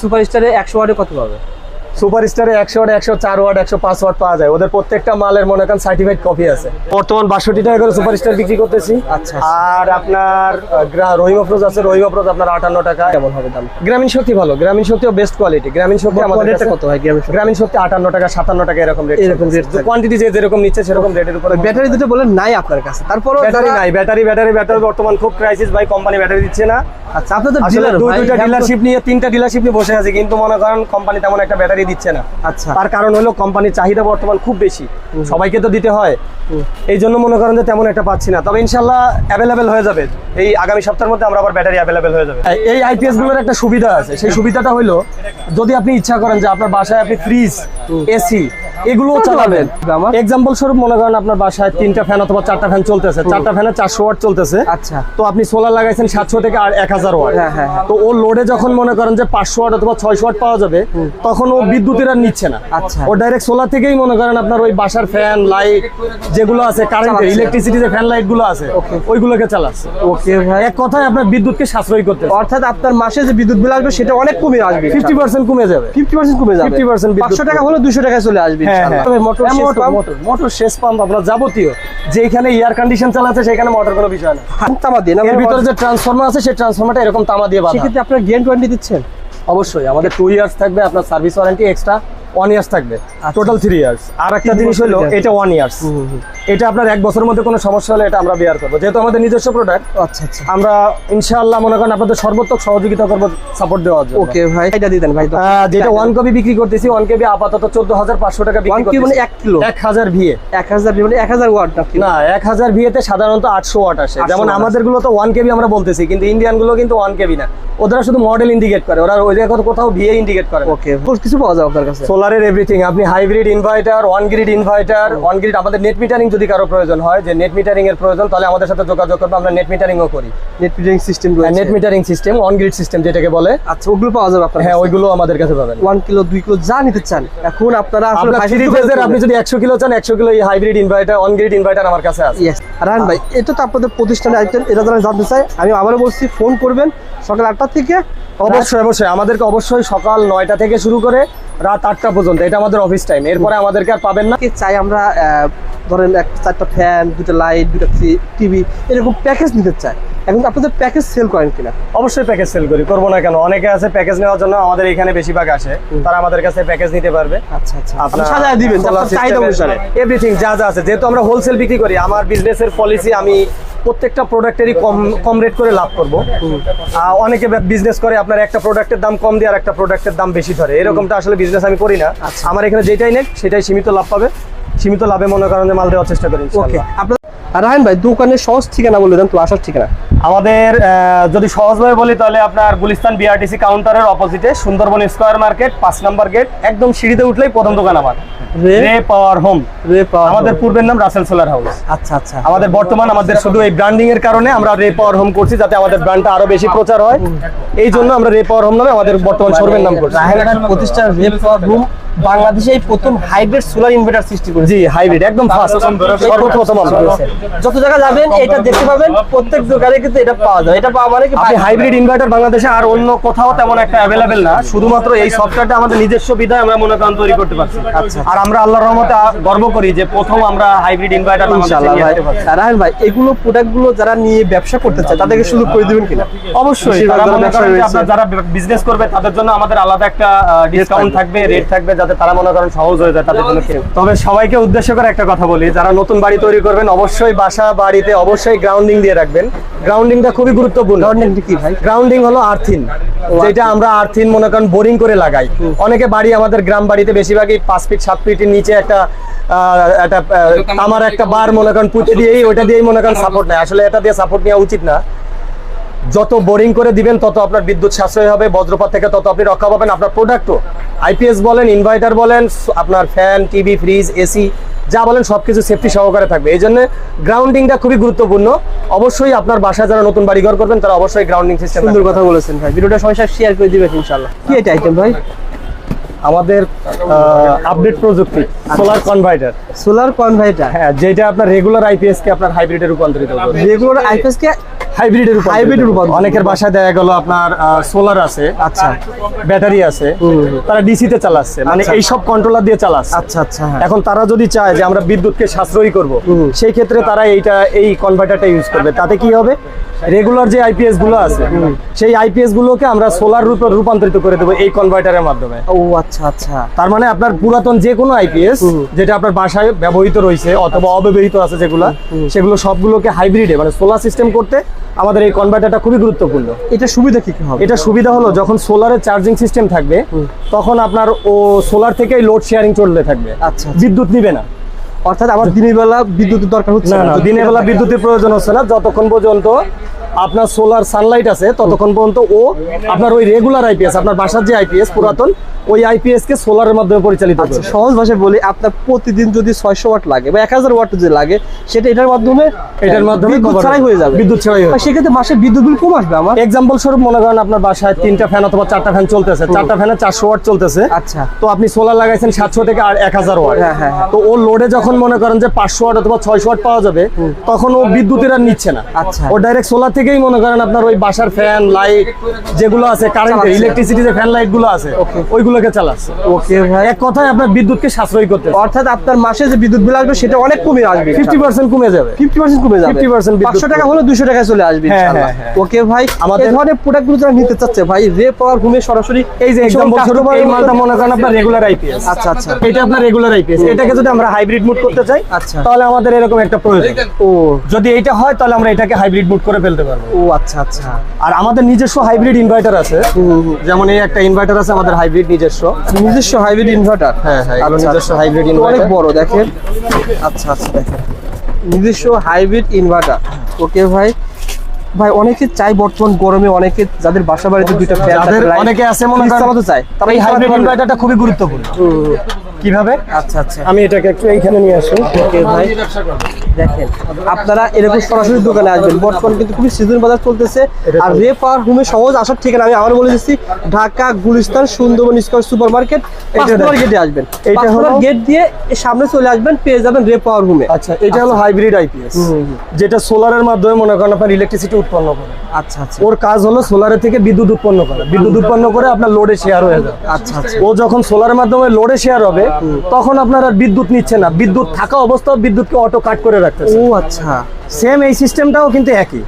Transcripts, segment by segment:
Super স্টারে একশো ওয়াটে কত পাবে? সুপার স্টারে একশো ওয়াট একশো চার ওয়াট একশো পাঁচ ওয়াট পাওয়া যায়। ওদের প্রত্যেকটা মালের মনে করেন সার্টিফাইড কপি আছে। বর্তমান বাষট্টি টাকা করে সুপার স্টার বিক্রি করতেছি। আচ্ছা। আর আপনার রহিম আফরোজ আছে রহিম আফরোজ আপনার আটান্ন টাকা। কেমন হবে দাম? গ্রামীণ শক্তি ভালো। গ্রামীণ শক্তিও বেস্ট কোয়ালিটি গ্রামীণ শক্তি আমাদের কত হয় গ্রামীণ শক্তি? আটান্ন টাকা সাতান্ন টাকা এরকম রেট এরকম থাকে। কোয়ান্টিটি যে যেরকম নিচ্ছে সেরকম রেটের উপরে ব্যাটারি দুটো বলে নাই আপনার কাছে। তারপরও ব্যাটারি নাই ব্যাটারি ব্যাটারি ব্যাটারি বর্তমান খুব ক্রাইসিস ভাই কোম্পানি ব্যাটারি দিচ্ছে না। আচ্ছা আপনাদের ডিলার দুইটা ডিলারশিপ নিয়ে তিনটা ডিলারশিপ নিয়ে বসে আছে কিন্তু মনে করেন কোম্পানি তেমন একটা ব্যাটারি দিচ্ছে না। আচ্ছা। তার কারণ হলো কোম্পানির চাহিদা বর্তমান খুব বেশি। সবাইকে তো দিতে হয়। এই জন্য মনে করেন যে তেমন একটা পাচ্ছি না। তবে ইনশাল্লাহ অ্যাভেলেবেল হয়ে যাবে। এই আগামী সপ্তাহের মধ্যে আমরা আবার ব্যাটারি অ্যাভেলেবেল হয়ে যাবে। এই আইপিএসগুলোর একটা সুবিধা আছে। সেই সুবিধাটা হলো যদি আপনি ইচ্ছা করেন যে আপনার বাসায় আপনি ফ্রিজ এসি এগুলোও চালাবেন? এক্সাম্পল স্বরূপ মনে করেন আপনার বাসায় তিনটা ফ্যান অথবা চারটা ফ্যান চলতেছে। চারটা ফ্যানে চারশো ওয়াট চলতেছে। আচ্ছা। তো আপনি সোলার লাগাইছেন সাতশো থেকে আর এক হাজার ওয়াট হ্যাঁ, হ্যাঁ, হ্যাঁ। তো ও লোডে যখন মনে করেন যে পাঁচশো ওয়াট অথবা ছয়শো ওয়াট পাওয়া যাবে তখন ও বিদ্যুতের আর নিচ্ছে না। আচ্ছা। ও ডাইরেক্ট সোলার থেকেই মনে করেন আপনার ওই বাসার ফ্যান লাইট যেগুলো আছে কারেন্টের চালাচ্ছে। ইলেকট্রিসিটি যে ফ্যান লাইটগুলো আছে ওইগুলোকে চালাচ্ছে। ওকে ভাই। এক কথায় আপনার বিদ্যুৎকে সাশ্রয় করতে অর্থাৎ আপনার মাসে যে বিদ্যুৎ বিল আসবে সেটা অনেক কমে আসবে। ফিফটি পার্সেন্ট কমে যাবে। ফিফটি পার্সেন্ট কমে যাবে। 50% বিদ্যুৎ পাঁচশো টাকা হলে দুশো টাকায় চলে আসবে। মোটর হ্যাঁ, শেষ পাম্প, মোটর শেষ পাম্প আপনার যাবতীয়। যেখানে এয়ার কন্ডিশন চালাচ্ছে সেখানে মোটর কোনো বিষয় না। তামা দিয়ে। না এর ভিতরে যে ট্রান্সফর্মার আছে সেই ট্রান্সফরমারটা এরকম তামা দিয়ে বাঁধা। সেক্ষেত্রে আপনার গ্যারেন্টি ওয়ারেন্টি দিচ্ছেন? অবশ্যই। আমাদের টু ইয়ার্স থাকবে আপনার service warranty extra one years থাকবে। টোটাল থ্রি ইয়ার্স আর একটা জিনিস হলো এটা ওয়ান ইয়ার্স এটা আপনার এক বছরের মধ্যে কোনো সমস্যা হলে এটা আমরা বেয়ার করব। যেহেতু আমাদের নিজস্ব প্রোডাক্ট আচ্ছা আচ্ছা। আমরা ইনশাআল্লাহ মনে করেন আপনাদের সর্বোত্তক সহযোগিতা করব সাপোর্ট দেওয়ার জন্য। ওকে ভাই এটা দিয়ে দেন ভাই যেটা ওয়ান কপি বিক্রি করতেছি ওয়ান কেবি আপাতত চোদ্দ হাজার পাঁচশো টাকা বিক্রি কি মানে এক কিলো? এক হাজার ভিএ। এক হাজার ভিএ মানে এক হাজার ওয়াট না এক হাজার ভিএতে সাধারণত আটশো ওয়াট আসে। যেমন আমাদেরগুলো তো ওয়ান কেবি আমরা বলতেছি কিন্তু ইন্ডিয়ানগুলো কিন্তু ওয়ান কেবি না। ওরা শুধু মডেল ইন্ডিকেট করে। ওরা ওই জায়গায় কোথাও ভিএ ইন্ডিকেট করে ওকে কিছু পাওয়া যাবে আপনার কাছে? সোলারের এভরিথিং আপনি hybrid inverter on grid inverter on grid আমাদের নেট মিটারিং যদি কারও প্রয়োজন হয় যে নেট মিটারিং এর প্রয়োজন তাহলে আমাদের সাথে যোগাযোগ করবে আমরা নেট মিটারিংও করি। Net metering system net metering system on grid system যেটাকে বলে। আচ্ছা ওগুলো পাওয়া যাবে আপনার হ্যাঁ ওইগুলো আমাদের কাছে পাবেন। ওয়ান কিলো দুই কিলো যা নিতে চান। এখন আপনারা আপনি যদি একশো কিলো চান একশো কিলো এই hybrid inverter on grid inverter আমার কাছে আছে. রায়হান ভাই এটা তো আপনাদের প্রতিষ্ঠানে আইটেম এটা যারা জানতে চাই আমি আবারও বলছি ফোন করবেন সকাল আটটা থেকে। অবশ্যই অবশ্যই। আমাদেরকে অবশ্যই সকাল নয়টা থেকে শুরু করে রাত আটটা পর্যন্ত। এটা আমাদের অফিস টাইম এরপরে আমাদেরকে আর পাবেন না। চাই আমরা ধরেন এক চারটা ফ্যান দুটো লাইট দুটো টিভি এরকম প্যাকেজ নিতে চাই। এখন আপনাদের প্যাকেজ সেল করেন কিনা? অবশ্যই প্যাকেজ সেল করি করব না কেন? অনেকে আছে প্যাকেজ নেওয়ার জন্য আমাদের এখানে বেশিরভাগ আসে তারা আমাদের কাছে প্যাকেজ নিতে পারবে। আচ্ছা আচ্ছা। আপনি দিবেন চাহিদা অনুসারে। এভরিথিং যা যা আছে যেহেতু আমরা হোলসেল বিক্রি করি আমার বিজনেসের পলিসি আমি প্রত্যেকটা প্রোডাক্টেরই কম কম রেট করে লাভ করব। অনেকে বিজনেস করে আপনার একটা প্রোডাক্টের দাম কম দিয়ে আর একটা প্রোডাক্টের দাম বেশি ধরে। এরকমটা আসলে বিজনেস আমি করি না। আচ্ছা। আমার এখানে যেটাই নেক সেটাই সীমিত লাভ পাবে। সীমিত লাভে মনে করেন যে মাল দেওয়ার চেষ্টা করি ওকে। আপনার আর রায়হান ভাই দোকানের সহজ ঠিকানা বলে দেন তো আসার ঠিকানা। আমাদের যদি সহজভাবে বলি তাহলে আপনার গুলিস্তান বিআরটিসি কাউন্টারের অপোজিটে সুন্দরবন স্কোয়ার মার্কেট পাঁচ নম্বর গেট একদম সিঁড়িতে উঠলেই প্রথম দোকান আমার। রে- রে পাওয়ার হোম রে পাওয়ার আমাদের পূর্বের নাম রাসেল সোলার হাউস আচ্ছা আচ্ছা। আমাদের বর্তমান আমাদের শুধু এই ব্র্যান্ডিং এর কারণে আমরা রে পাওয়ার হোম করছি যাতে আমাদের ব্র্যান্ডটা আরও বেশি প্রচার হয়। এই জন্য আমরা রে পাওয়ার হোম নামে আমাদের বর্তমান শোরুমের নাম করছি। প্রতিষ্ঠান রেপ পাওয়ার রুম বাংলাদেশে এই প্রথম হাইব্রিড সোলার ইনভার্টার সৃষ্টি করেছে। জি হাইব্রিড একদম ফার্স্ট সর্বপ্রথম যত জায়গা যাবেন এটা দেখতে পাবেন প্রত্যেক দোকানে কিন্তু এটা পাওয়া যায়। এটা পাওয়া মানে কি আপনি হাইব্রিড ইনভার্টার বাংলাদেশে আর অন্য কোথাও তেমন একটা অ্যাভেলেবেল না। শুধুমাত্র এই সফটওয়্যারটা আমাদের নিজস্ব বিধায় আমরা মনে করেন তৈরি করতে পারছি। আচ্ছা। আর আমরা আল্লাহর রহমতে গর্ব করি যে প্রথম আমরা হাইব্রিড ইনভার্টার ইনশাআল্লাহ ভাই। রায়হান ভাই এগুলো প্রোডাক্টগুলো যারা নিয়ে ব্যবসা করতে চায় তাদেরকে শুধু করে দিবেন কিনা? অবশ্যই যারা বিজনেস করবে তাদের জন্য আমাদের আলাদা একটা ডিসকাউন্ট থাকবে রেট থাকবে যাতে তারা মনে করেন সহজ হয়ে যায় তাদের জন্য তবে সবাইকে উদ্দেশ্য করে একটা কথা বলি যারা নতুন বাড়ি তৈরি করবেন অবশ্যই বাসা বাড়িতে অবশ্যই গ্রাউন্ডিং দিয়ে রাখবেন। গ্রাউন্ডিংটা খুবই গুরুত্বপূর্ণ। গভর্নমেন্ট কি ভাই? গ্রাউন্ডিং হলো আর্থিন যেটা আমরা আর্থিন মনে করেন বোরিং করে লাগাই। অনেকে বাড়ি আমাদের গ্রাম বাড়িতে বেশিরভাগই পাঁচ ফিট সাত ফিটের নিচে একটা আহ, একটা আমার একটা বার মনে করেন পুঁতে দিয়েই ওইটা দিয়েই মনে করেন সাপোর্ট নেয়। আসলে এটা দিয়ে সাপোর্ট নেওয়া উচিত না। যত বোরিং করে দিবেন, তত আপনার বিদ্যুৎ সাশ্রয় হবে, বজ্রপাত থেকে তত আপনি রক্ষা পাবেন আপনার প্রোডাক্টও আইপিএস বলেন ইনভার্টার বলেন, আপনার ফ্যান টিভি ফ্রিজ এসি যা বলেন সবকিছু সেফটি সহকারে থাকবে। এই জন্য গ্রাউন্ডিংটা খুবই গুরুত্বপূর্ণ। অবশ্যই আপনার বাসায় যারা নতুন বাড়িঘর করবেন, তারা অবশ্যই গ্রাউন্ডিং সিস্টেম কথা বলেছেন ভাই। ভিডিওটা সবাই শেয়ার করে দিবেন ইনশাআল্লাহ। কি এটা আইটেম ভাই? আমাদের আপডেট প্রযুক্তি সোলার কনভার্টার সোলার কনভার্টার হ্যাঁ যেটা আপনার রেগুলার আইপিএস কে আপনার হাইব্রিডে রূপান্তরিত করবে। রেগুলার আইপিএস কে হাইব্রিডের উপর এর রূপান্তর। অনেকের বাসায় দেখা গেল আপনার সোলার আছে আচ্ছা। ব্যাটারি আছে তারা ডিসিতে চালাচ্ছে। মানে। এই সব কন্ট্রোলার দিয়ে চালাচ্ছে। আচ্ছা আচ্ছা হ্যাঁ। এখন তারা যদি চায় যে আমরা বিদ্যুৎকে সাশ্রয়ী করব সেই ক্ষেত্রে তারা এইটা এই কনভার্টারটা ইউজ করবে। তাতে কি হবে? রেগুলার যে আইপিএসগুলো আছে সেই আইপিএস গুলোকে আমরা সোলার রূপে রূপান্তরিত করে দেবো এই কনভার্টারের মাধ্যমে। ও আচ্ছা আচ্ছা তার মানে আপনার পুরাতন যে কোনো আইপিএস যেটা আপনার বাসায় ব্যবহৃত রয়েছে অথবা অব্যবহৃত আছে যেগুলো সেগুলো সবগুলোকে হাইব্রিডে মানে সোলার সিস্টেম করতে আমাদের এই কনভার্টারটা খুবই গুরুত্বপূর্ণ। এটা সুবিধা কি হবে? এটা সুবিধা হলো যখন সোলারের চার্জিং সিস্টেম থাকবে তখন আপনার ও সোলার থেকেই লোড শেয়ারিং চলতে থাকবে। আচ্ছা, আচ্ছা। বিদ্যুৎ নিবে না। অর্থাৎ আমার দিনের বেলা বিদ্যুতের দরকার হচ্ছে না দিনের বেলা বিদ্যুতের প্রয়োজন হচ্ছে না যতক্ষণ পর্যন্ত আপনার সোলার সানলাইট আছে ততক্ষণ পর্যন্ত ও আপনার ওই রেগুলার আইপিএস আপনার বাসার যে আইপিএস পুরাতন ওই আইপিএস কে সোলারের মাধ্যমে পরিচালিত করবে। সহজ ভাষায় বলি আপনার প্রতিদিন যদি ছয়শো ওয়াট লাগে বা এক হাজার ওয়াট যদি লাগে সেটা এটার মাধ্যমে এটার মাধ্যমে বিদ্যুৎ ছাড়াই হয়ে যাবে। বিদ্যুৎ ছাড়াই হবে। সেক্ষেত্রে মাসে বিদ্যুৎ বিল কম আসবে আমার? এক্সাম্পল স্বরূপ মনে করেন আপনার বাসায় তিনটা ফ্যান অথবা চারটা ফ্যান চলতেছে। চারটা ফ্যানে চারশো ওয়াট চলতেছে। আচ্ছা। তো আপনি সোলার লাগাইছেন সাতশো থেকে আর এক হাজার ওয়াট। হ্যাঁ, হ্যাঁ, হ্যাঁ। তো ও লোডে যখন মনে করেন যে পাঁচশো ওয়াট অথবা ছয়শো ওয়াট পাওয়া যাবে তখন ও বিদ্যুতের আর নিচ্ছে না। আচ্ছা। ও ডাইরেক্ট সোলার থেকেই মনে করেন আপনার ওই বাসার ফ্যান লাইট যেগুলো আছে কারেন্টের ইলেকট্রিসিটি যে ফ্যান লাইটগুলো আছে ওইগুলোকে চালাচ্ছে। ওকে ভাই। এক কথায় আপনার বিদ্যুৎকে সাশ্রয়ী করতে অর্থাৎ আপনার মাসে যে বিদ্যুৎ বিল আসবে সেটা অনেক কমে আসবে। ফিফটি পার্সেন্ট কমে যাবে। ফিফটি পার্সেন্ট কমে যাবে। 50% বিদ্যুৎ পাঁচশো টাকা হলে দুশো টাকায় চলে আসবে হ্যাঁ, ইনশাআল্লাহ। হ্যাঁ, হ্যাঁ। ওকে ভাই আমাদের- ধরনের প্রোডাক্টগুলো যারা নিতে চাচ্ছে ভাই রে পাওয়ার ঘুমে সরাসরি এই যে স্বরূপ customer এই মালটা মনে করেন আপনার রেগুলার আইপিএস আচ্ছা আচ্ছা। এটা আপনার রেগুলার আইপিএস এটাকে যদি আমরা হাইব্রিড মুড করতে চাই আচ্ছা। তাহলে আমাদের এরকম একটা প্রয়োজন। ও যদি এটা হয় তাহলে আমরা এটাকে হাইব্রিড মুড করে ফেলতে পারব। ও আচ্ছা আচ্ছা। আর আমাদের নিজস্ব হাইব্রিড ইনভার্টার আছে। যেমন এই একটা ইনভার্টার আছে আমাদের হাইব্রিড নিজস্ব। নিজস্ব হাইব্রিড ইনভার্টার হ্যাঁ, হ্যাঁ, এগুলো নিজস্ব hybrid অনেক বড় দেখেন। আচ্ছা আচ্ছা দেখেন। নিজস্ব হাইব্রিড ইনভার্টার ওকে ভাই। ভাই অনেকে চাই বর্তমান গরমে অনেকে যাদের বাসা বাড়িতে দুইটা ফ্যান অনেকে আছে মনে করেন চায় তারা এই হাইব্রিড হাইব্রিড ইনভার্টারটা খুবই গুরুত্বপূর্ণ। কীভাবে? আচ্ছা আচ্ছা। আমি এটাকে একটু এইখানে নিয়ে আসি। ওকে ভাই। দেখেন আপনারা এরকম সরাসরি দোকানে আসবেন। বর্তমান কিন্তু খুবই সিজন বাজার চলতেছে। আর রে পাওয়ার হোমে সহজ আসার ঠিকানা আমি আবার বলে দিচ্ছি Dhaka Gulistan Sundarban square super market গেটে আসবেন। এইটা পাঁচ হলো- গেট দিয়ে সামনে চলে আসবেন পেয়ে যাবেন রে পাওয়ার হোমে আচ্ছা এটা হলো হাইব্রিড আইপিএস। যেটা সোলারের মাধ্যমে মনে করেন আপনার ইলেকট্রিসিটি উৎপন্ন করে। আচ্ছা আচ্ছা। ওর কাজ হলো সোলারের থেকে বিদ্যুৎ উৎপন্ন করা। বিদ্যুৎ উৎপন্ন করে আপনার লোডে শেয়ার হয়ে যাবে। আচ্ছা আচ্ছা। ও যখন সোলারের মাধ্যমে লোডে শেয়ার হবে তখন আপনার আর বিদ্যুৎ নিচ্ছে না। বিদ্যুৎ থাকা অবস্থাও বিদ্যুৎকে অটো কাট করে রাখতেছে ও আচ্ছা। সেম এই সিস্টেমটাও কিন্তু একই।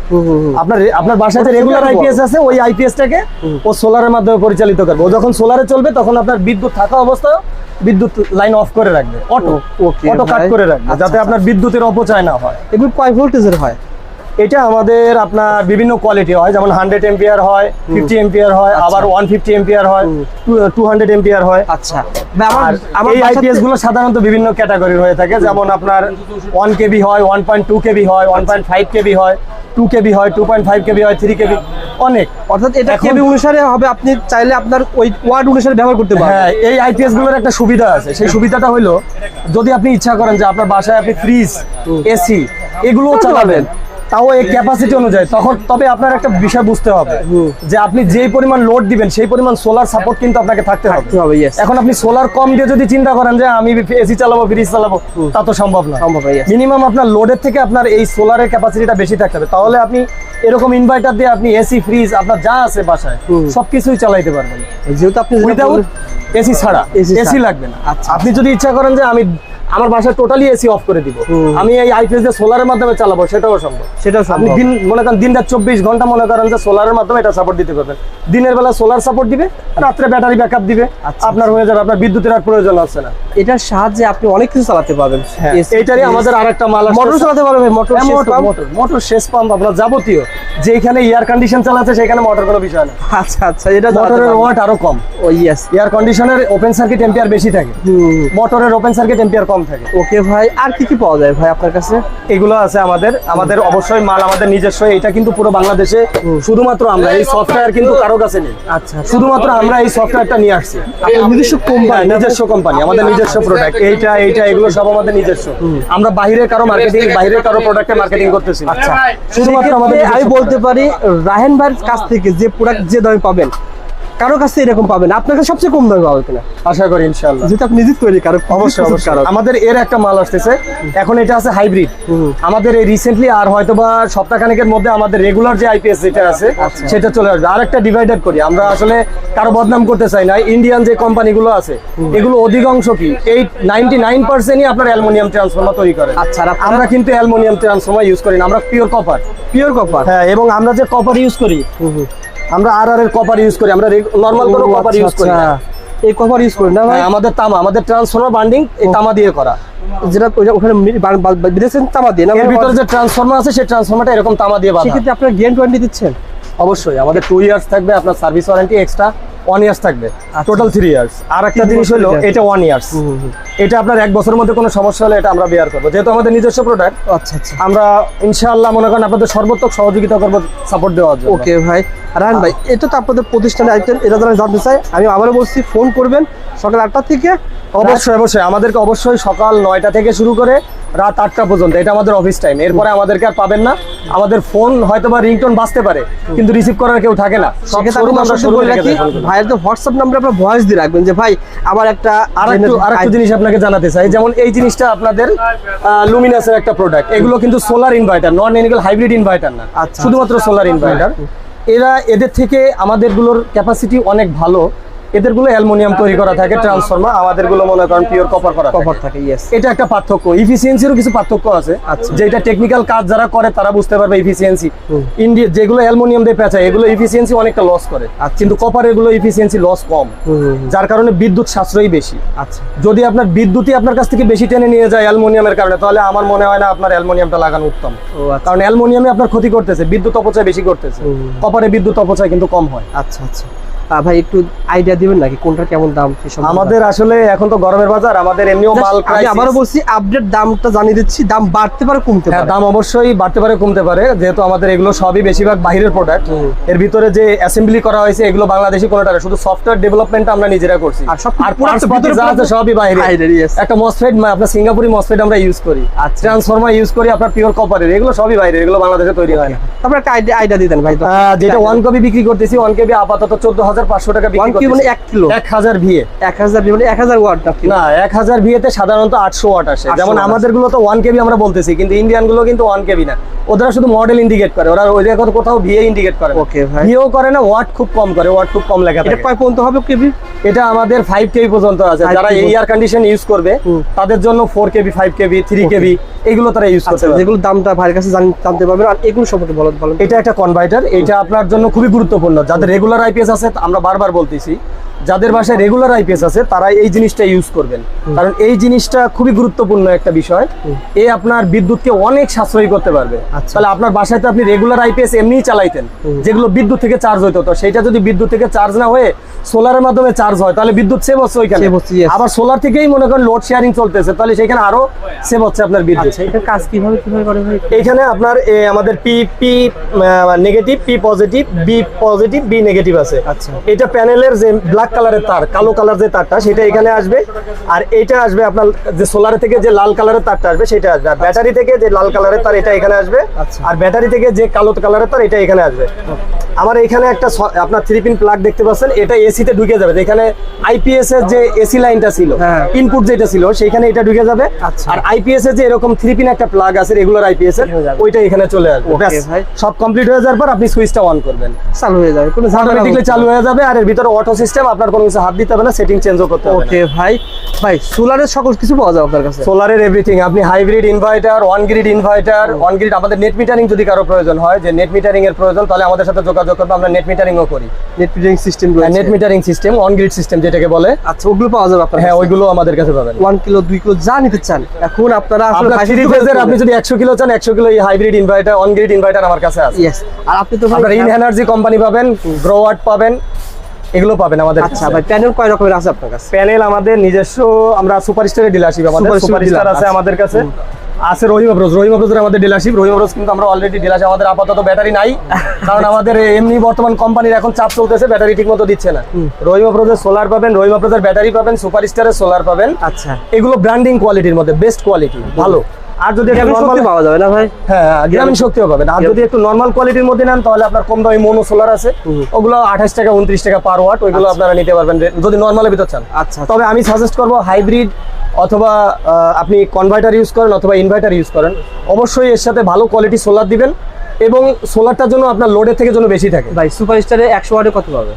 আপনার আপনার বাসায় যে রেগুলার আইপিএস আছে ওই আইপিএসটাকে ও সোলারের মাধ্যমে পরিচালিত করবে। ও যখন সোলারে চলবে তখন আপনার বিদ্যুৎ থাকা অবস্থায় বিদ্যুৎ লাইন অফ করে রাখবে। অটো অটো কাট করে রাখবে আচ্ছা, যাতে আচ্ছা। আপনার বিদ্যুতের অপচয় না হয়। এগুলো কয় ভোল্টেজের হয়? এটা আমাদের আপনার বিভিন্ন কোয়ালিটি হয় যেমন হান্ড্রেড এম্পিয়ার হয় ফিফটি এম্পিয়ার হয় আবার ওয়ান ফিফটি এম্পিয়ার হয় টু হান্ড্রেড এম্পিয়ার হয়। আচ্ছা। আর আমার এই আইপিএসগুলো সাধারণত বিভিন্ন ক্যাটাগরির হয়ে থাকে যেমন আপনার ওয়ান কেবি হয় ওয়ান পয়েন্ট টু কেবি হয় ওয়ান পয়েন্ট ফাইভ কেবি হয় টু কেবি হয় টু পয়েন্ট ফাইভ কেবি হয় থ্রি কেবি অনেক। অর্থাৎ এটা কেবি অনুসারে হবে আপনি চাইলে আপনার ওই ওয়ার্ড অনুসারে ব্যবহার করতে পারবেন। হ্যাঁ এই আইপিএসগুলোর একটা সুবিধা আছে। সেই সুবিধাটা হলো যদি আপনি ইচ্ছা করেন যে আপনার বাসায় আপনি ফ্রিজ এসি এগুলোও চালাবেন। তাও এই ক্যাপাসিটি অনুযায়ী। তখন তবে আপনার একটা বিষয় বুঝতে হবে যে আপনি যেই পরিমাণ লোড দিবেন সেই পরিমাণ সোলার সাপোর্ট কিন্তু আপনাকে থাকতে হবে। থাকতে হবে, yes. এখন আপনি সোলার কম দিয়ে যদি চিন্তা করেন যে আমি এসি চালাবো ফ্রিজ চালাবো তা তো সম্ভব না। সম্ভব মিনিমাম আপনার লোডের থেকে আপনার এই সোলারের ক্যাপাসিটিটা বেশি থাকতে হবে। তাহলে আপনি এরকম ইনভার্টার দিয়ে আপনি এসি ফ্রিজ আপনার যা আছে বাসায় সবকিছুই চালাইতে পারবেন। যেহেতু আপনি উইদাউট এসি ছাড়া এসি লাগবে না। আচ্ছা, আপনি যদি ইচ্ছা করেন যে আমি আমার বাসায় টোটালি এসি অফ করে দিব। আমি এই আইপিএস দিয়ে সোলারের মাধ্যমে চালাবো সেটাও সম্ভব। সেটাও আপনি দিন মনে করেন দিন রাত চব্বিশ ঘণ্টা মনে করেন যে সোলারের মাধ্যমে এটা সাপোর্ট দিতে পারবেন। দিনের বেলা সোলার সাপোর্ট দিবে রাত্রে ব্যাটারি ব্যাকআপ দিবে। আচ্ছা, আপনার হয়ে যাবে আপনার বিদ্যুতের আর প্রয়োজন হচ্ছে না। এটার সাহায্যে আপনি অনেক কিছু চালাতে পারবেন। AC এইটারই আমাদের আরেকটা মাল মোটর চালাতে পারবেন মোটর হ্যাঁ, মোটর মোটর শেষ পাম্প আপনার যাবতীয়। যেখানে এয়ার কন্ডিশন চালাচ্ছে সেখানে মোটর কোনো বিষয় না। আচ্ছা আচ্ছা এটা মোটরের ওয়াট আরও কম। ও ইয়েস এয়ার কন্ডিশনের ওপেন সার্কিট এম্পিয়ার বেশি থাকে। মোটরের ওপেন সার্কিট এম্পিয়ার কম থাকে। ওকে ভাই আর কি কি পাওয়া যায় ভাই আপনার কাছে? এগুলো আছে আমাদের আমাদের অবশ্যই মাল আমাদের নিজস্ব এটা কিন্তু পুরো বাংলাদেশে শুধুমাত্র আমরা এই সফটওয়্যার কিন্তু কারও কাছে নেই। আচ্ছা শুধুমাত্র আমরা এই সফটওয়্যারটা নিয়ে আসছি। নিজস্ব হ্যাঁ, কোম্পানি নিজস্ব কোম্পানি আমাদের নিজস্ব প্রোডাক্ট এইটা এইটা এগুলো সব আমাদের নিজস্ব। আমরা বাইরে কারও মার্কেটিং বাইরে কারও প্রোডাক্টে মার্কেটিং করতেছি না। শুধুমাত্র আমাদের আমি বলতে পারি রাহেন ভাইয়ের কাছ থেকে যে প্রোডাক্ট যে দামে পাবেন কারও কাছে এরকম পাবেন। আপনার কাছে সবচেয়ে কম দামে পাবে কিনা? আশা করি ইনশাল্লাহ যেহেতু আপনি নিজে তৈরি কারও অবশ্যই অবশ্যই। আমাদের এর একটা মাল আসতেছে। এখন এটা আছে হাইব্রিড আমাদের এই রিসেন্টলি আর হয়তো বা সপ্তাহখানেকের মধ্যে আমাদের রেগুলার যে আইপিএস যেটা আছে আচ্ছা। সেটা চলে আসবে। আর একটা ডিভাইডেড করি। আমরা আসলে কারও বদনাম করতে চাই না। ইন্ডিয়ান যে কোম্পানিগুলো আছে এগুলো অধিকাংশ কি? এই নাইনটি নাইন পার্সেন্টই আপনার অ্যালুমিনিয়াম ট্রান্সফর্মার তৈরি করে। আচ্ছা আমরা কিন্তু অ্যালুমিনিয়াম ট্রান্সফর্মার ইউজ করি না। আমরা পিওর কপার পিওর কপার হ্যাঁ এবং আমরা যে কপার ইউজ করি আমরা আর আর এর কপার ইউজ করি আমরা নর্মাল কোনো কপার ইউজ করি না। আচ্ছা, এই কভার ইউজ করি না ভাই? হ্যাঁ, আমাদের তামা আমাদের ট্রান্সফর্মার বান্ডিং এই তামা দিয়ে করা। যেটা ওখানে বিদেশের তামা দিয়ে না এর ভিতরে যে ট্রান্সফর্মার আছে সেই ট্রান্সফর্মারটা এরকম তামা দিয়ে বাঁধা। সেক্ষেত্রে আপনারা গ্যারান্টি দিচ্ছেন? অবশ্যই আমাদের টু ইয়ার্স থাকবে আপনার service warranty extra one years থাকবে। টোটাল থ্রি ইয়ার্স আর একটা জিনিস হলো এটা ওয়ান ইয়ার্স এটা আপনার এক বছরের মধ্যে কোনো সমস্যা হলে এটা আমরা বেয়ার করব। যেহেতু আমাদের নিজস্ব প্রোডাক্ট আচ্ছা আচ্ছা। আমরা ইনশাআল্লাহ মনে করেন আপনাদের সর্বোত্তক সহযোগিতা করব সাপোর্ট দেওয়ার জন্য। ওকে ভাই। রান ভাই এটা তো আপনাদের প্রতিষ্ঠানে আইটেম এটা যারা জানতে চাই। আমি আবারও বলছি ফোন করবেন সকাল আটটা থেকে। অবশ্যই অবশ্যই। আমাদেরকে অবশ্যই সকাল নয়টা থেকে শুরু করে রাত আটটা পর্যন্ত এটা আমাদের অফিস টাইম এরপরে আমাদেরকে আর পাবেন না। আমাদের ফোন হয়তো বা রিংটোন বাঁচতে পারে কিন্তু রিসিভ করার কেউ থাকে না। ভাইয়ের তো হোয়াটসঅ্যাপ নাম্বারে আপনার ভয়েস দিয়ে রাখবেন যে ভাই আমার একটা আর একটু আর একটু জিনিস আপনাকে জানাতে চাই যেমন এই জিনিসটা আপনাদের লুমিনাসের একটা প্রোডাক্ট এগুলো কিন্তু সোলার ইনভার্টার নন এনিক্যাল হাইব্রিড ইনভার্টার না আচ্ছা। শুধুমাত্র সোলার ইনভার্টার এরা এদের থেকে আমাদেরগুলোর ক্যাপাসিটি অনেক ভালো। এদেরগুলো অ্যালুমিনিয়াম তৈরি করা থাকে ট্রান্সফর্মার আমাদেরগুলো মনে করেন পিওর কপার করা কভার থাকে। ইয়েস এটা একটা পার্থক্য। ইফিসিয়েন্সিরও কিছু পার্থক্য আছে। আচ্ছা। যেটা টেকনিক্যাল কাজ যারা করে তারা বুঝতে পারবে ইফিসিয়েন্সি ইন্ডিয়া যেগুলো অ্যালুমিনিয়াম দিয়ে পেঁচায় এগুলো ইফিসিয়েন্সি অনেকটা লস করে। আচ্ছা। কিন্তু কপার এগুলো ইফিসিয়েন্সি লস কম। যার কারণে বিদ্যুৎ সাশ্রয়ী বেশি। আচ্ছা। যদি আপনার বিদ্যুৎই আপনার কাছ থেকে বেশি টেনে নিয়ে যায় অ্যালুমিনিয়ামের কারণে তাহলে আমার মনে হয় না আপনার অ্যালুমিনিয়ামটা লাগানো উত্তম। আচ্ছা। কারণ অ্যালুমিনিয়ামে আপনার ক্ষতি করতেছে বিদ্যুৎ অপচয় বেশি করতেছে। কপারে বিদ্যুৎ অপচয় কিন্তু কম হয়। আচ্ছা আচ্ছা। ভাই একটু আইডিয়া দিবেন নাকি? কোনটা কেমন দাম আমাদের আসলে এখন তো গরমের বাজার আমাদের এমনিও মাল আমি আবারও বলছি আপডেট দামটা জানিয়ে দিচ্ছি দাম বাড়তে পারে কমতে হ্যাঁ পারে? দাম অবশ্যই বাড়তে পারে কমতে পারে। যেহেতু আমাদের এগুলো সবই বেশিরভাগ বাইরের প্রোডাক্টের ভিতরে যে অ্যাসেম্বলি করা হয়েছে এগুলো বাংলাদেশি কোনোটা শুধু সফটওয়্যার ডেভেলপমেন্টটা আমরা নিজেরা করছি। আর সব আর যা আছে সবই বাইরে। একটা মসফেট আপনার সিঙ্গাপুরি মসফেট আমরা ইউজ করি। আচ্ছা। ট্রান্সফর্মার ইউজ করি আপনার পিওর কপারের এগুলো সবই বাইরে এগুলো বাংলাদেশে তৈরি হয় না। তারপরে একটা আইডিয়া দিতেন ভাই। যেটা ওয়ান কপি বিক্রি করতেছি ওয়ান কেবি আপাতত চোদ্দ হাজার টাকা বিক্রি মানে কিলো ভিএ মানে এক হাজার ওয়াট না কিলো? না এক সাধারণত আটশো ওয়াট আসে। যেমন আমাদেরগুলো তো ওয়ান কেবি আমরা বলতেছি কিন্তু ইন্ডিয়ানগুলো কিন্তু ওয়ান কেবি না। ওরা শুধু মডেল ইন্ডিকেট করে ওরা ওই জায়গায় কোথাও ভিএ ইন্ডিকেট করে ওকে ভাই। ভিএও করে না ওয়াট খুব কম করে ওয়াট খুব কম লেখা এটা কয় পর্যন্ত হবে কেবি এটা আমাদের ফাইভ কেবি পর্যন্ত আছে। যারা kV এয়ার কন্ডিশন ইউজ করবে তাদের জন্য four KB five KB three KB এগুলো তারা ইউজ করতে আচ্ছা যেগুলো দামটা ভাইয়ের কাছে জানতে পারবেন আর এগুলো সম্পর্কে বলেন এটা একটা কনভার্টার এটা আপনার জন্য খুবই গুরুত্বপূর্ণ। যাদের রেগুলার আইপিএস আছে আমরা বারবার বলতেছি যাদের বাসায় রেগুলার আইপিএস আছে তারা এই জিনিসটা ইউজ করবেন। কারণ এই জিনিসটা খুবই গুরুত্বপূর্ণ একটা বিষয়। এ আপনার বিদ্যুৎকে অনেক সাশ্রয়ী করতে পারবে। আচ্ছা। তাহলে আপনার বাসায় তো আপনি রেগুলার আইপিএস এমনিই চালাইতেন যেগুলো বিদ্যুৎ থেকে চার্জ হইতো। তো সেটা যদি বিদ্যুৎ থেকে চার্জ না হয়ে সোলারের মাধ্যমে চার্জ হয় তাহলে বিদ্যুৎ সেভ হচ্ছে ওইখানে. আবার সোলার থেকেই মনে করেন লোড শেয়ারিং চলতেছে তাহলে সেখানে আরও সেভ হচ্ছে আপনার বিদ্যুৎ। আচ্ছা এটা কাজ কীভাবে কীভাবে করে এইখানে আপনার আমাদের P P negative P positive B positive B negative আছে। আচ্ছা। এটা প্যানেলের যে ব্ল্যাক কালারের তার কালো কালার যে তারটা সেটা এখানে আসবে। আর এইটা আসবে আপনার যে সোলার থেকে যে লাল কালারের তারটা আসবে সেটা আসবে। আর ব্যাটারি থেকে যে লাল কালারের তার এটা এখানে আসবে। আচ্ছা। আর ব্যাটারি থেকে যে কালো কালারের তার এটা এখানে আসবে। আমার এখানে একটা আপনার থ্রি পিন প্লাগ দেখতে পাচ্ছেন এটা এসিতে ঢুকে যাবে। এখানে আইপিএস এর যে এসি লাইনটা ছিল হ্যাঁ। ইনপুট যেটা ছিল সেখানে এটা ঢুকে যাবে। আচ্ছা। আর আইপিএস এর যে এরকম থ্রি পিন একটা প্লাগ আছে রেগুলার আইপিএস এর ওইটা এখানে চলে আসবে। সব কমপ্লিট হয়ে যাওয়ার পর আপনি সুইচটা অন করবেন। চালু হয়ে যাবে কোনো ঝামেলা চালু হয়ে যাবে আর এর ভিতরে অটো সিস্টেম আপনার কোনো কিছু হাত দিতে হবে না সেটিং চেঞ্জও করতে হবে ওকে ভাই। ভাই সোলারের সকল কিছু পাওয়া যায় আপনার কাছে? সোলারের এভরিথিং আপনি hybrid inverter on grid inverter on grid আমাদের নেট মিটারিং যদি কারও প্রয়োজন হয় যে নেট মিটারিং এর প্রয়োজন তাহলে আমাদের সাথে যোগাযোগ করবে আমরা নেট মিটারিংও করি। Net metering system net metering system on grid system যেটাকে বলে। আচ্ছা ওগুলো পাওয়া যাবে আপনার হ্যাঁ ওইগুলো আমাদের কাছে পাবেন। ওয়ান কিলো দুই কিলো যা নিতে চান। এখন আপনারা আসলে আপনি যদি একশো কিলো চান একশো কিলো এই hybrid inverter on grid inverter আমার কাছে আছে। আর আপনি তো আপনার ইন এনার্জি কোম্পানি পাবেন গ্রোয়াট পাবেন। এগুলো পাবেন আমাদের আচ্ছা ভাই প্যানেল কয় রকমের আছে আপনার কাছে? প্যানেল আমাদের নিজস্ব আমরা সুপার স্টারের ডিলারশিপ আমাদের Super Star super star dealer, আছে আচ্ছা। আমাদের কাছে। আছে রহিম আব্রোজ রহিম আব্রোজের আমাদের ডিলারশিপ রহিম আব্রোজ কিন্তু আমরা অলরেডি ডিলারশিপ আমাদের আপাতত ব্যাটারি নাই। কারণ আমাদের এমনি বর্তমান কোম্পানির এখন চাপ চলতেছে ব্যাটারি ঠিক মতো দিচ্ছে না। রহিম আব্রোজের সোলার পাবেন রহিম আব্রোজের ব্যাটারি পাবেন সুপার স্টারের সোলার পাবেন। আচ্ছা। এগুলো ব্র্যান্ডিং কোয়ালিটির মধ্যে বেস্ট কোয়ালিটি ভালো। আর যদি একটু গ্রামের শক্তি পাওয়া যাবে না ভাই? হ্যাঁ গ্রামীণ শক্তিও পাবেন। আর যদি একটু নর্মাল কোয়ালিটির মধ্যে নেন তাহলে আপনার কম দামি মোনো সোলার আছে। ওগুলো আঠাশ টাকা উনত্রিশ টাকা পার ওয়াট ওইগুলো আপনারা নিতে পারবেন। যদি নর্মালের ভিতর চান। আচ্ছা তবে আমি সাজেস্ট করব হাইব্রিড অথবা আপনি কনভার্টার ইউজ করেন অথবা ইনভার্টার ইউজ করেন। অবশ্যই এর সাথে ভালো কোয়ালিটি সোলার দিবেন এবং সোলারটার জন্য আপনার লোডের থেকে যেন বেশি থাকে। ভাই সুপার স্টারে একশো ওয়াটে কত পাবে?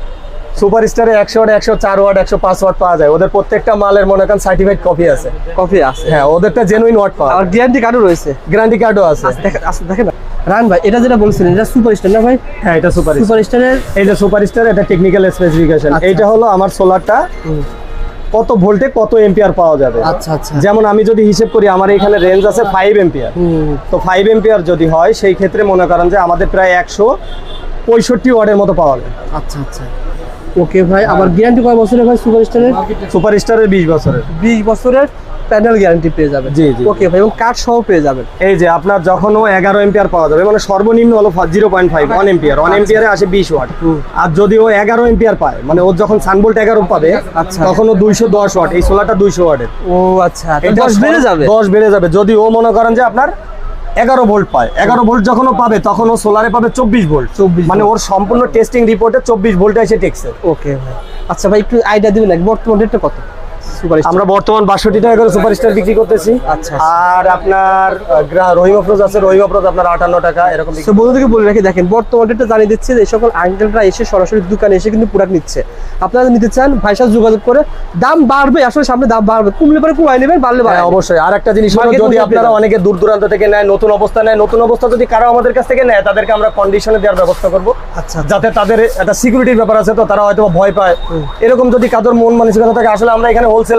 সুপার স্টারে একশো ওয়াট একশো চার ওয়াট একশো পাঁচ ওয়াট পাওয়া যায়। ওদের প্রত্যেকটা মালের মনে করেন সার্টিফাইড কপি আছে। কফি আছে। হ্যাঁ ওদেরটা জেনুইন ওয়াট পাওয়া আর গ্যারান্টি কার্ডও রয়েছে। গ্যারান্টি কার্ডও আছে। আচ্ছা, দেখেন আচ্ছা, দেখেন রান ভাই এটা যেটা বলছিলেন এটা সুপার স্টার না ভাই? হ্যাঁ এটা সুপার সুপার স্টারের এই যে সুপার স্টার এটা টেকনিক্যাল স্পেসিফিকেশন এটা হলো আমার সোলারটা কত ভোল্টে কত এম্পিয়ার পাওয়া যাবে? আচ্ছা আচ্ছা। যেমন আমি যদি হিসেব করি আমার এখানে রেঞ্জ আছে ফাইভ এম্পিয়ার তো ফাইভ এম্পিয়ার যদি হয় সেই ক্ষেত্রে মনে করেন যে আমাদের প্রায় একশো পঁয়ষট্টি ওয়ার্ডের মতো পাওয়া যায়। আচ্ছা আচ্ছা। ওকে ভাই আমার গ্যারান্টি কয় বছরের ভাই সুপার স্টারের সুপার স্টারের বিশ বছরের। বিশ বছরের প্যানেল গ্যারান্টি পেয়ে যাবেন। জি, জি। ওকে ভাই এবং কার্ড সহ পেয়ে যাবেন। এই যে আপনার যখনও এগারো এম্পিয়ার পাওয়া যাবে মানে সর্বনিম্ন হলো zero point five one ampere one এম্পিয়ারে আসে বিশ ওয়াট আর যদি ও এগারো এম্পিয়ার পায় মানে ও যখন সানবোল্ট এগারো পাবে আচ্ছা। তখন ও দুইশো দশ ওয়াট এই সোলারটা দুইশো ওয়াটের ও আচ্ছা দশ বেড়ে যাবে? দশ বেড়ে যাবে। যদি ও মনে করেন যে আপনার এগারো ভোল্ট পায়। এগারো ভোল্ট যখন ও পাবে তখন ও সোলারে পাবে চব্বিশ ভোল্ট। 24 মানে ওর সম্পূর্ণ টেস্টিং রিপোর্টে চব্বিশ ভোল্ট এসে টেকছে ওকে ভাই। আচ্ছা ভাই একটু আইডিয়া দিবেন বর্তমান রেটটা কত? সুপার আমরা বর্তমান বাষট্টি টাকা করে সুপার স্টার বিক্রি করতেছি। আচ্ছা। আর আপনার রহিম আফরোজ আছে রহিম আফরোজ আপনার আটান্ন টাকা এরকম বন্ধুদেরকে বলে রাখি দেখেন বর্তমান রেটটা জানিয়ে দিচ্ছে যে এই সকল আঙ্কেলরা এসে সরাসরি দোকানে এসে কিন্তু প্রোডাক্ট নিচ্ছে। আপনারা নিতে চান ভাইয়ের সাথে যোগাযোগ করে দাম বাড়বে আসলে সামনে দাম বাড়বে। কমলে পরে কমাই নেবেন বাড়লে হ্যাঁ বাড়বে অবশ্যই। আর একটা জিনিস যদি আপনারা অনেকে দূর দূরান্ত থেকে নেয় নতুন অবস্থা নেয় নতুন অবস্থা যদি কারও আমাদের কাছ থেকে নেয় তাদেরকে আমরা কন্ডিশনে দেওয়ার ব্যবস্থা করব। আচ্ছা। যাতে তাদের একটা সিকিউরিটির ব্যাপার আছে তো তারা হয়তো ভয় পায়। এরকম যদি কাদের মন মানসিকতা থাকে আসলে আমরা এখানে হোলসেল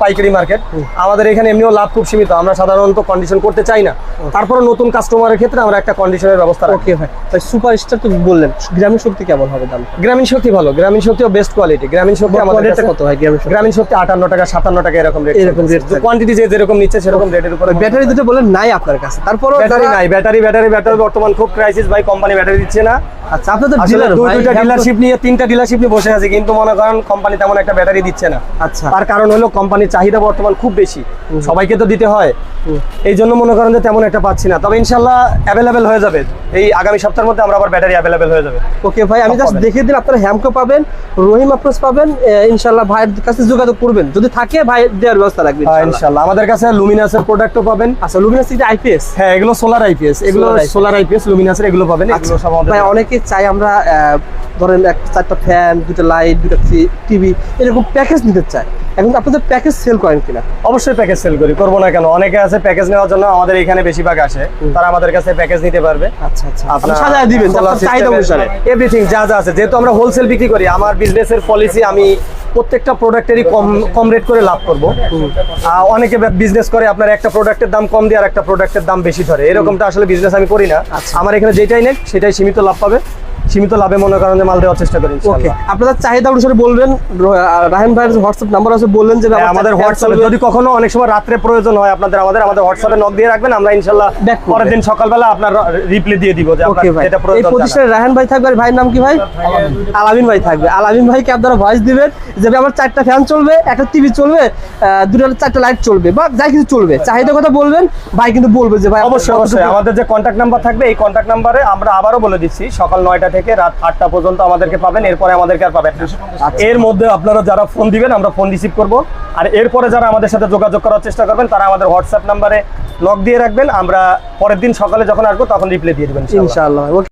পাইকারি মার্কেট আমাদের এখানে এমনিও লাভ খুব সীমিত। আমরা সাধারণত কন্ডিশন করতে চাই না। তারপরে নতুন কাস্টমারের ক্ষেত্রে আমরা একটা কন্ডিশনের ব্যবস্থা রাখি। ভাই ভাই। সুপার স্টার তো বললেন গ্রামীণ শক্তি কেমন হবে দাম? গ্রামীণ শক্তি ভালো। গ্রামীণ শক্তিও বেস্ট কোয়ালিটি গ্রামীণ শক্তি আমাদের কত ভাই গ্রামীণ শক্তি? আটান্ন টাকা সাতান্ন টাকা এরকম রেট এরকম থাকে। কোয়ান্টিটি যে যেরকম নিচ্ছে সেরকম রেটের উপরে ব্যাটারি দুটো বলেন নাই আপনার কাছে। তারপর ব্যাটারি নাই ব্যাটারি ব্যাটারি ব্যাটারি বর্তমান খুব ক্রাইসিস ভাই কোম্পানি ব্যাটারি দিচ্ছে না। আচ্ছা আপনাদের ডিলার দুই দুইটা ডিলারশিপ নিয়ে তিনটা ডিলারশিপ নিয়ে বসে আছে কিন্তু মনে করেন কোম্পানি তেমন একটা ব্যাটারি দিচ্ছে না। আচ্ছা। কারণ হলো কোম্পানির চাহিদা বর্তমান খুব বেশি। সবাইকে তো দিতে হয়। এই জন্য মনে করেন যে তেমন একটা পাচ্ছি না। তবে ইনশাল্লাহ অ্যাভেলেবেল হয়ে যাবে। এই আগামী সপ্তাহের মধ্যে আমরা আবার ব্যাটারি অ্যাভেলেবেল হয়ে যাবে। ওকে ভাই আমি জাস্ট দেখিয়ে দিন আপনারা হ্যামকো পাবেন রহিম আফরোজ পাবেন ইনশাল্লাহ ভাইয়ের কাছে যোগাযোগ করবেন। যদি থাকে ভাই দেওয়ার ব্যবস্থা রাখবেন হ্যাঁ, ইনশাল্লাহ। আমাদের কাছে লুমিনাসের প্রোডাক্টও পাবেন। আচ্ছা লুমিনাস সিটি আইপিএস হ্যাঁ এগুলো সোলার আইপিএস এগুলো সোলার আইপিএস লুমিনাসের এগুলো পাবেন। আচ্ছা এগুলো সব আমাদের ভাই অনেকে চাই আমরা ধরেন এক চারটা ফ্যান দুটো লাইট দুটো টিভি এরকম প্যাকেজ নিতে চাই এখন আপনাদের প্যাকেজ সেল করেন কিনা? অবশ্যই প্যাকেজ সেল করি করব না কেন? অনেকে আছে প্যাকেজ নেওয়ার জন্য আমাদের এখানে বেশিরভাগ আসে তারা আমাদের কাছে প্যাকেজ নিতে পারবে। আচ্ছা আচ্ছা। আপনি সাজায় দিবেন আপনার চাহিদা অনুসারে। এভরিথিং যা যা আছে যেহেতু আমরা হোলসেল বিক্রি করি আমার বিজনেসের পলিসি আমি প্রত্যেকটা প্রোডাক্টেরই কম কম রেট করে লাভ করব। অনেকে বিজনেস করে আপনার একটা প্রোডাক্টের দাম কম দিয়ে আর একটা প্রোডাক্টের দাম বেশি ধরে। এরকমটা আসলে বিজনেস আমি করি না। আচ্ছা। আমার এখানে যেটাই নেই সেটাই সীমিত লাভ পাবে। সীমিত লাভে মনে করেন মাল দেওয়ার চেষ্টা করি ওকে। ইনশাআল্লাহ। আপনাদের চাহিদা অনুসারে বলবেন। র- আহ, রাহেন ভাইয়ের হোয়াটসঅ্যাপ নাম্বার আছে বললেন যে হ্যাঁ, আমাদের হোয়াটসঅ্যাপে যদি কখনো অনেক সময় রাত্রে প্রয়োজন হয় আপনাদের আমাদের আমাদের হোয়াটসঅ্যাপে নক দিয়ে রাখবেন আমরা ইনশাল্লাহ Back পরের দিন সকালবেলা আপনার রিপ্লাই দিয়ে দিব যে আপনার এটা এই প্রয়োজন জানান। প্রতিষ্ঠানে রাহান ভাই থাকবে আর ভাইয়ের নাম কি ভাই? আলামিন ভাই থাকবে। আলামিন ভাইকে আপনারা ভয়েস দিবেন যে আমার চারটা ফ্যান চলবে একটা টিভি চলবে দুটো চারটা লাইট চলবে বা যাই কিছু চলবে। চাহিদা কথা বলবেন ভাই কিন্তু বলবে যে ভাই অবশ্যই অবশ্যই। আমাদের যে কন্ট্যাক্ট নাম্বার থাকবে এই কন্ট্যাক্ট নাম্বারে আমরা আবারও বলে দিচ্ছি সকাল নয়টা থেকে রাত আটটা পর্যন্ত আমাদেরকে পাবেন এরপরে আমাদেরকে আর পাবেন। আচ্ছা। এর মধ্যে আপনারা যারা ফোন দিবেন আমরা ফোন রিসিভ করব আর এরপরে যারা আমাদের সাথে যোগাযোগ করার চেষ্টা করবেন তারা আমাদের হোয়াটসঅ্যাপ নাম্বারে লক দিয়ে রাখবেন আমরা পরের দিন সকালে যখন আসব তখন রিপ্লাই দিয়ে দেবেন ইনশাআল্লাহ।